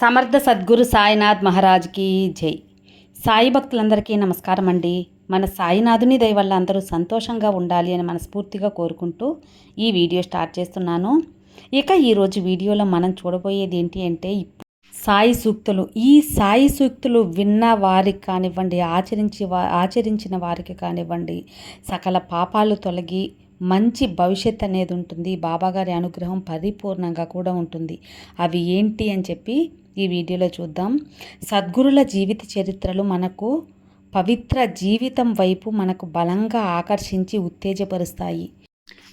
సమర్థ సద్గురు సాయినాథ్ మహారాజ్కి జై. సాయి భక్తులందరికీ నమస్కారం అండి. మన సాయినాథుని దయ వల్ల అందరూ సంతోషంగా ఉండాలి అని మనస్ఫూర్తిగా కోరుకుంటూ ఈ వీడియో స్టార్ట్ చేస్తున్నాను. ఇక ఈరోజు వీడియోలో మనం చూడబోయేది ఏంటి అంటే సాయి సూక్తులు. ఈ సాయి సూక్తులు విన్న వారికి కానివ్వండి ఆచరించి వా ఆచరించిన వారికి కానివ్వండి సకల పాపాలు తొలగి మంచి భవిష్యత్ అనేది ఉంటుంది. బాబాగారి అనుగ్రహం పరిపూర్ణంగా కూడా ఉంటుంది. అవి ఏంటి అని చెప్పి ఈ వీడియోలో చూద్దాం. సద్గురుల జీవిత చరిత్రలు మనకు పవిత్ర జీవితం వైపు మనకు బలంగా ఆకర్షించి ఉత్తేజపరుస్తాయి.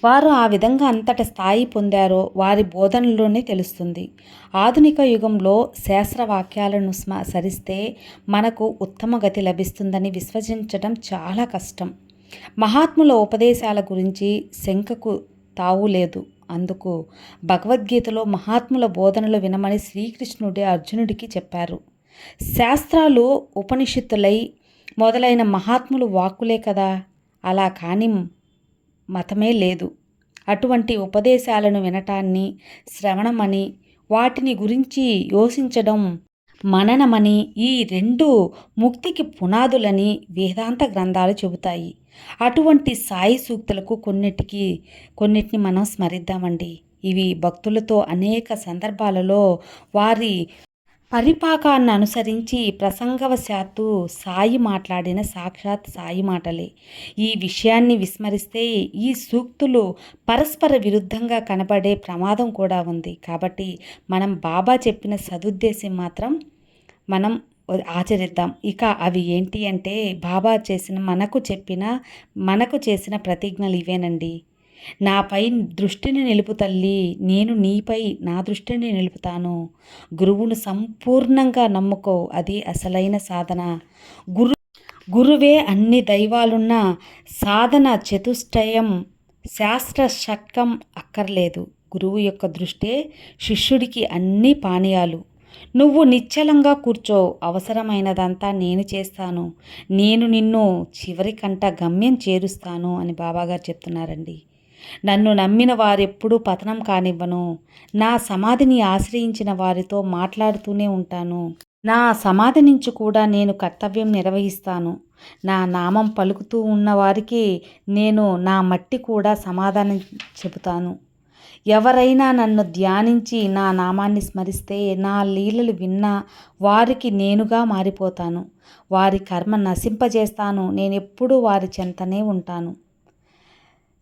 వారు ఆ విధంగా అంతటి స్థాయి పొందారో వారి బోధనలోనే తెలుస్తుంది. ఆధునిక యుగంలో శాస్త్రవాక్యాలను స్మ సరిస్తే మనకు ఉత్తమ గతి లభిస్తుందని విశ్వసించడం చాలా కష్టం. మహాత్ముల ఉపదేశాల గురించి శంకకు తావు లేదు. అందుకు భగవద్గీతలో మహాత్ముల బోధనలు వినమని శ్రీకృష్ణుడే అర్జునుడికి చెప్పారు. శాస్త్రాలు ఉపనిషత్తులై మొదలైన మహాత్ములు వాక్కులే కదా? అలా కాని మతమే లేదు. అటువంటి ఉపదేశాలను వినటాన్ని శ్రవణమని వాటిని గురించి యోచించడం మననమని ఈ రెండు ముక్తికి పునాదులని వేదాంత గ్రంథాలు చెబుతాయి. అటువంటి సాయి సూక్తులకు కొన్నిటికి కొన్నిటిని మనం స్మరిద్దామండి. ఇవి భక్తులతో అనేక సందర్భాలలో వారి పరిపాకాన్ని అనుసరించి ప్రసంగవశాత్తు సాయి మాట్లాడిన సాక్షాత్ సాయి మాటలే. ఈ విషయాన్ని విస్మరిస్తే ఈ సూక్తులు పరస్పర విరుద్ధంగా కనబడే ప్రమాదం కూడా ఉంది. కాబట్టి మనం బాబా చెప్పిన సదుద్దేశం మాత్రం మనం ఆచరిద్దాం. ఇక అవి ఏంటి అంటే బాబా చేసిన మనకు చెప్పిన మనకు చేసిన ప్రతిజ్ఞలు ఇవేనండి. నాపై దృష్టిని నిలుపు తల్లి నేను నీపై నా దృష్టిని నిలుపుతాను. గురువును సంపూర్ణంగా నమ్ముకో అది అసలైన సాధన. గురు గురువే అన్ని దైవాలున్న సాధన చతుష్టయం శాస్త్ర షట్కం అక్కర్లేదు. గురువు యొక్క దృష్టే శిష్యుడికి అన్ని పానీయాలు. నువ్వు నిశ్చలంగా కూర్చో. అవసరమైనదంతా నేను చేస్తాను. నేను నిన్ను చివరి కంట గమ్యం చేరుస్తాను అని బాబాగారు చెప్తున్నారండి. నన్ను నమ్మిన వారెప్పుడూ పతనం కానివ్వను. నా సమాధిని ఆశ్రయించిన వారితో మాట్లాడుతూనే ఉంటాను. నా సమాధి నుంచి కూడా నేను కర్తవ్యం నిర్వహిస్తాను. నా నామం పలుకుతూ ఉన్నవారికి నేను నా మట్టి కూడా సమాధానం చెబుతాను. ఎవరైనా నన్ను ధ్యానించి నా నామాన్ని స్మరిస్తే నా లీలలు విన్నా వారికి నేనుగా మారిపోతాను. వారి కర్మ నశింపజేస్తాను. నేనెప్పుడూ వారి చెంతనే ఉంటాను.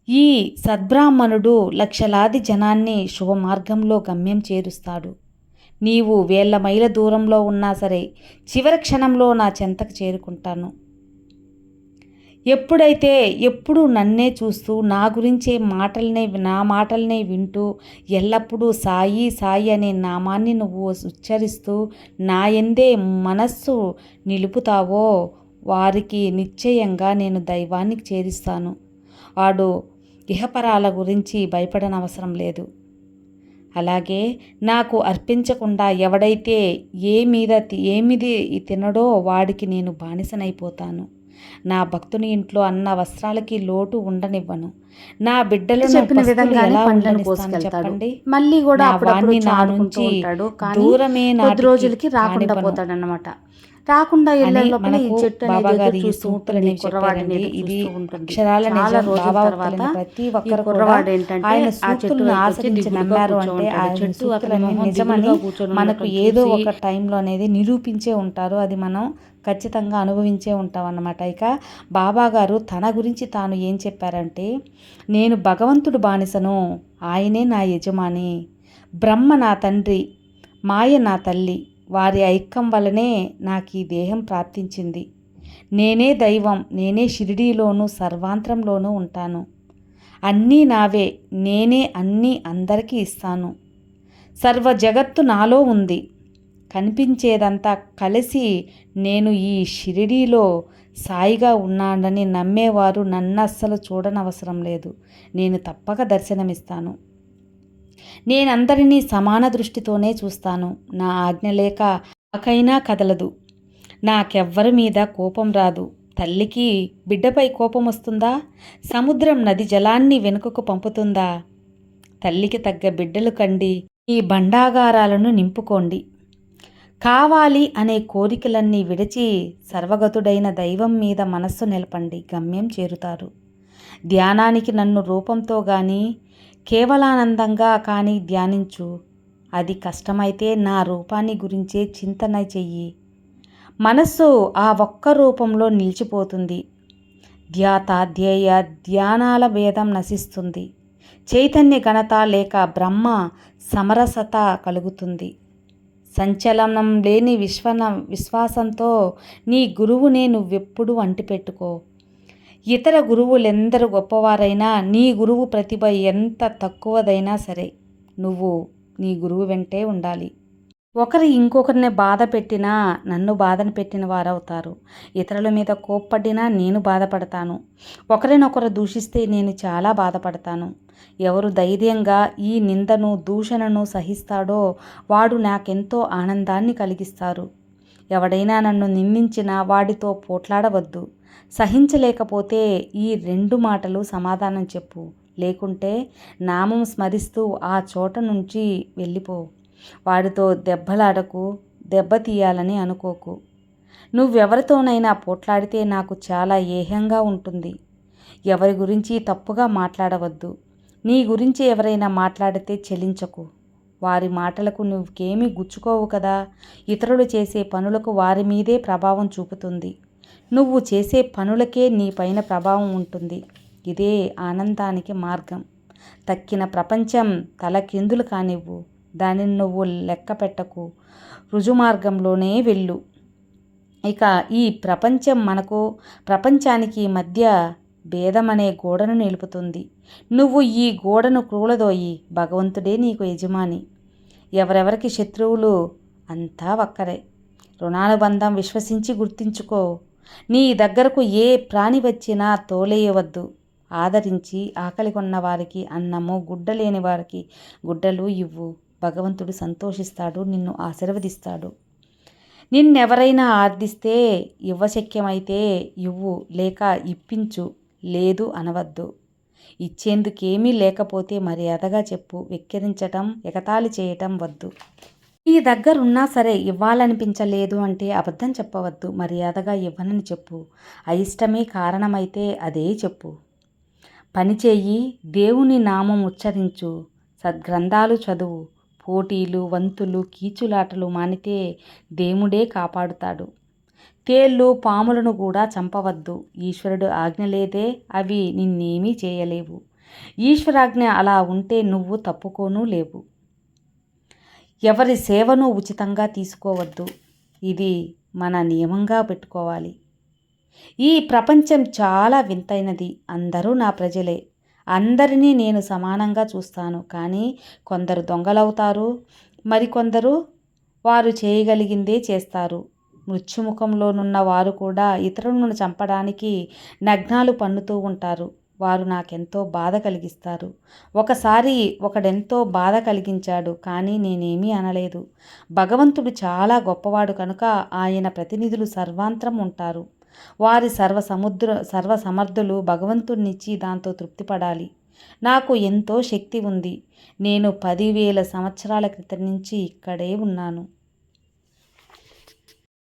ఈ సద్బ్రాహ్మణుడు లక్షలాది జనాన్ని శుభమార్గంలో గమ్యం చేరుస్తాడు. నీవు వేల మైల దూరంలో ఉన్నా సరే చివరి క్షణంలో నా చెంతకు చేరుకుంటాను. ఎప్పుడైతే ఎప్పుడు నన్నే చూస్తూ నా గురించే మాటలనే నా మాటలనే వింటూ ఎల్లప్పుడూ సాయి సాయి అనే నామాన్ని నువ్వు ఉచ్చరిస్తూ నా ఎందే మనస్సు నిలుపుతావో వారికి నిశ్చయంగా నేను దైవానికి చేరిస్తాను. వాడు ఇహపరాల గురించి భయపడనవసరం లేదు. అలాగే నాకు అర్పించకుండా ఎవడైతే ఏ మీద తి- ఏమిది తినడో వాడికి నేను బానిసనైపోతాను. నా భక్తుని ఇంట్లో అన్న వస్త్రాలకి లోటు ఉండనివ్వను. నా బిడ్డలను చెప్పిన పండ్లను కోసుకెళ్తాడు చెప్పండి? మళ్ళీ కూడా నా నుంచి దూరమే కొద్ది రోజులకి రాకుండా కానివ్వను. రాకుండా ఈ మనకు చెట్టు అనేది చూస్తూ ఉంటుంది కుర్రవాడిని ఇది తర్వాత ప్రతి ఒక్కరు కూడా కుర్రవాడు ఏంటంటే ఆయన ఆ సూక్తులను ఆచరించి నమ్మారు అంటే. ఆయన చెట్టు నిజమని మనకు ఏదో ఒక టైంలో అనేది నిరూపించే ఉంటారు. అది మనం ఖచ్చితంగా అనుభవించే ఉంటాం అన్నమాట. ఇక బాబా గారు తన గురించి తాను ఏం చెప్పారంటే నేను భగవంతుడు బానిసను. ఆయనే నా యజమాని. బ్రహ్మ నా తండ్రి. మాయ నా తల్లి. వారి ఐక్యం వలనే నాకు ఈ దేహం ప్రాప్తించింది. నేనే దైవం నేనే షిరిడీలోనూ సర్వాంతరంలోనూ ఉంటాను. అన్నీ నావే నేనే అన్నీ అందరికీ ఇస్తాను. సర్వ జగత్తు నాలో ఉంది. కనిపించేదంతా కలిసి నేను ఈ షిరిడీలో సాయిగా ఉన్నాడని నమ్మేవారు నన్ను అస్సలు చూడనవసరం లేదు. నేను తప్పక దర్శనమిస్తాను. నేనందరినీ సమాన దృష్టితోనే చూస్తాను. నా ఆజ్ఞ లేక నాకైనా కదలదు. నాకెవ్వరి మీద కోపం రాదు. తల్లికి బిడ్డపై కోపం వస్తుందా? సముద్రం నది జలాన్ని వెనుకకు పంపుతుందా? తల్లికి తగ్గ బిడ్డలు కండి. ఈ బండాగారాలను నింపుకోండి. కావాలి అనే కోరికలన్నీ విడిచి సర్వగతుడైన దైవం మీద మనస్సు నిలపండి. గమ్యం చేరుతారు. ధ్యానానికి నన్ను రూపంతో కానీ కేవలానందంగా కానీ ధ్యానించు. అది కష్టమైతే నా రూపాన్ని గురించే చింతన చెయ్యి. మనస్సు ఆ ఒక్క రూపంలో నిలిచిపోతుంది. ధ్యాత ధ్యేయ ధ్యానాల భేదం నశిస్తుంది. చైతన్య ఘనత లేక బ్రహ్మ సమరసత కలుగుతుంది. సంచలనం లేని విశ్వన విశ్వాసంతో నీ గురువునే నువ్వెప్పుడు అంటిపెట్టుకో. ఇతర గురువులెందరు గొప్పవారైనా నీ గురువు ప్రతిభ ఎంత తక్కువదైనా సరే నువ్వు నీ గురువు వెంటే ఉండాలి. ఒకరు ఇంకొకరిని బాధ పెట్టినా నన్ను బాధను పెట్టిన వారవుతారు. ఇతరుల మీద కోప్పడినా నేను బాధపడతాను. ఒకరినొకరు దూషిస్తే నేను చాలా బాధపడతాను. ఎవరు ధైర్యంగా ఈ నిందను దూషణను సహిస్తాడో వాడు నాకెంతో ఆనందాన్ని కలిగిస్తారు. ఎవడైనా నన్ను నిందించినా వాడితో పోట్లాడవద్దు. సహించలేకపోతే ఈ రెండు మాటలు సమాధానం చెప్పు. లేకుంటే నామం స్మరిస్తూ ఆ చోట నుంచి వెళ్ళిపో. వాడితో దెబ్బలాడకు దెబ్బతీయాలని అనుకోకు. నువ్వెవరితోనైనా పోట్లాడితే నాకు చాలా ఏహంగా ఉంటుంది. ఎవరి గురించి తప్పుగా మాట్లాడవద్దు. నీ గురించి ఎవరైనా మాట్లాడితే చెలించకు. వారి మాటలకు నువ్వేమీ గుచ్చుకోవు కదా. ఇతరులు చేసే పనులకు వారి మీదే ప్రభావం చూపుతుంది. నువ్వు చేసే పనులకే నీ పైన ప్రభావం ఉంటుంది. ఇదే ఆనందానికి మార్గం. తక్కిన ప్రపంచం తలకిందులు కానివ్వు. దానిని నువ్వు లెక్క పెట్టకు. రుజుమార్గంలోనే వెళ్ళు. ఇక ఈ ప్రపంచం మనకు ప్రపంచానికి మధ్య భేదమనే గోడను నిలుపుతుంది. నువ్వు ఈ గోడను క్రూలదోయి భగవంతుడే నీకు యజమాని. ఎవరెవరికి శత్రువులు అంతా ఒక్కరే. రుణానుబంధం విశ్వసించి గుర్తించుకో. నీ దగ్గరకు ఏ ప్రాణి వచ్చినా తోలేయవద్దు. ఆదరించి ఆకలి కొన్న వారికి అన్నము గుడ్డ లేని వారికి గుడ్డలు ఇవ్వు. భగవంతుడు సంతోషిస్తాడు నిన్ను ఆశీర్వదిస్తాడు. నిన్నెవరైనా ఆర్థిస్తే ఇవ్వశక్యమైతే ఇవ్వు లేక ఇప్పించు. లేదు అనవద్దు. ఇచ్చేందుకేమీ లేకపోతే మర్యాదగా చెప్పు. వెక్కిరించటం ఎగతాళి చేయటం వద్దు. నీ దగ్గరున్నా సరే ఇవ్వాలనిపించలేదు అంటే అబద్ధం చెప్పవద్దు. మర్యాదగా ఇవ్వనని చెప్పు. అయిష్టమే కారణమైతే అదే చెప్పు. పనిచేయి దేవుని నామం ఉచ్చరించు. సద్గ్రంథాలు చదువు. పోటీలు వంతులు కీచులాటలు మానితే దేవుడే కాపాడుతాడు. తేళ్ళు పాములను కూడా చంపవద్దు. ఈశ్వరుడు ఆజ్ఞ లేదే అవి నిన్నేమీ చేయలేవు. ఈశ్వరాజ్ఞ అలా ఉంటే నువ్వు తప్పుకోనూ లేవు. ఎవరి సేవను ఉచితంగా తీసుకోవద్దు. ఇది మన నియమంగా పెట్టుకోవాలి. ఈ ప్రపంచం చాలా వింతైనది. అందరూ నా ప్రజలే. అందరినీ నేను సమానంగా చూస్తాను. కానీ కొందరు దొంగలవుతారు. మరికొందరు వారు చేయగలిగిందే చేస్తారు. మృత్యుముఖంలోనున్న వారు కూడా ఇతరులను చంపడానికి నగ్నాలు పన్నుతూ ఉంటారు. వారు నాకెంతో బాధ కలిగిస్తారు. ఒకసారి ఒకడెంతో బాధ కలిగించాడు కానీ నేనేమీ అనలేదు. భగవంతుడు చాలా గొప్పవాడు కనుక ఆయన ప్రతినిధులు సర్వాంతరం ఉంటారు. వారి సర్వ సముద్ర సర్వ సమర్థులు భగవంతుడినిచ్చి దాంతో తృప్తిపడాలి. నాకు ఎంతో శక్తి ఉంది. నేను పదివేల సంవత్సరాల క్రితం నుంచి ఇక్కడే ఉన్నాను.